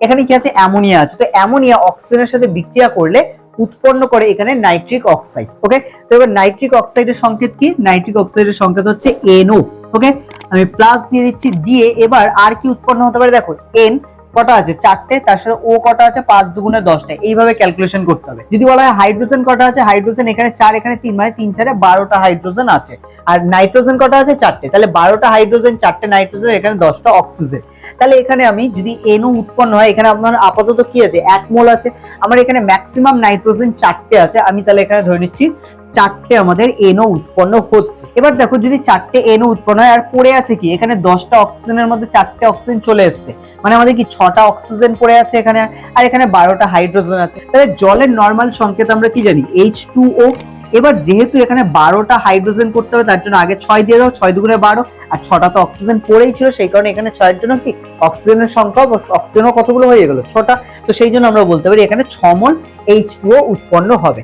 এখানে কি আছে? অ্যামোনিয়া আছে। তো অ্যামোনিয়া অক্সিজেনের সাথে বিক্রিয়া করলে উৎপন্ন করে এখানে নাইট্রিক অক্সাইড ওকে তো এবার নাইট্রিক অক্সাইডের সংকেত কি? নাইট্রিক অক্সাইডের সংকেত হচ্ছে এনও ওকে আমি প্লাস দিয়ে দিচ্ছি, দিয়ে এবার আর কি উৎপন্ন হতে পারে? দেখো এন কটা আছে? চারটে, তার সাথে ও কটা আছে? পাঁচ দুগুণে দশটা। এইভাবে ক্যালকুলেশন করতে হবে। যদি বলা হয় হাইড্রোজেন কটা আছে? হাইড্রোজেন এখানে চার, এখানে তিন মানে তিন চারে বারোটা হাইড্রোজেন আছে। আর নাইট্রোজেন কটা আছে? চারটে। তাহলে বারোটা হাইড্রোজেন চারটে নাইট্রোজেন এখানে দশটা অক্সিজেন তাহলে এখানে আমি যদি এনও উৎপন্ন হয়, এখানে আপনার আপাতত কি আছে? এক মোল আছে। আমার এখানে ম্যাক্সিমাম নাইট্রোজেন চারটে আছে। আমি তাহলে এখানে ধরে নিচ্ছি চারটে আমাদের এনও উৎপন্ন হচ্ছে। এবার দেখো যদি চারটে এনও উৎপন্ন হয়, আর পড়ে আছে কি? এখানে দশটা অক্সিজেনের মধ্যে চারটে অক্সিজেন চলে এসছে। মানে আমাদের কি ছটা অক্সিজেন পড়ে আছে এখানে? আর এখানে বারোটা হাইড্রোজেন আছে। তাহলে জলের নর্মাল সংকেত আমরা কি জানি? এইচ টু ও এবার যেহেতু এখানে বারোটা হাইড্রোজেন করতে হবে, তার জন্য আগে ছয় দিয়ে দাও, ছয় দুগুণে বারো। আর ছটা তো অক্সিজেন পড়েই ছিল, সেই কারণে এখানে ছয়ের জন্য কি? অক্সিজেনের সংখ্যা অক্সিজেনও কতগুলো হয়ে গেল? ছটা। তো সেই জন্য আমরা বলতে পারি এখানে ছমল এইচ উৎপন্ন হবে।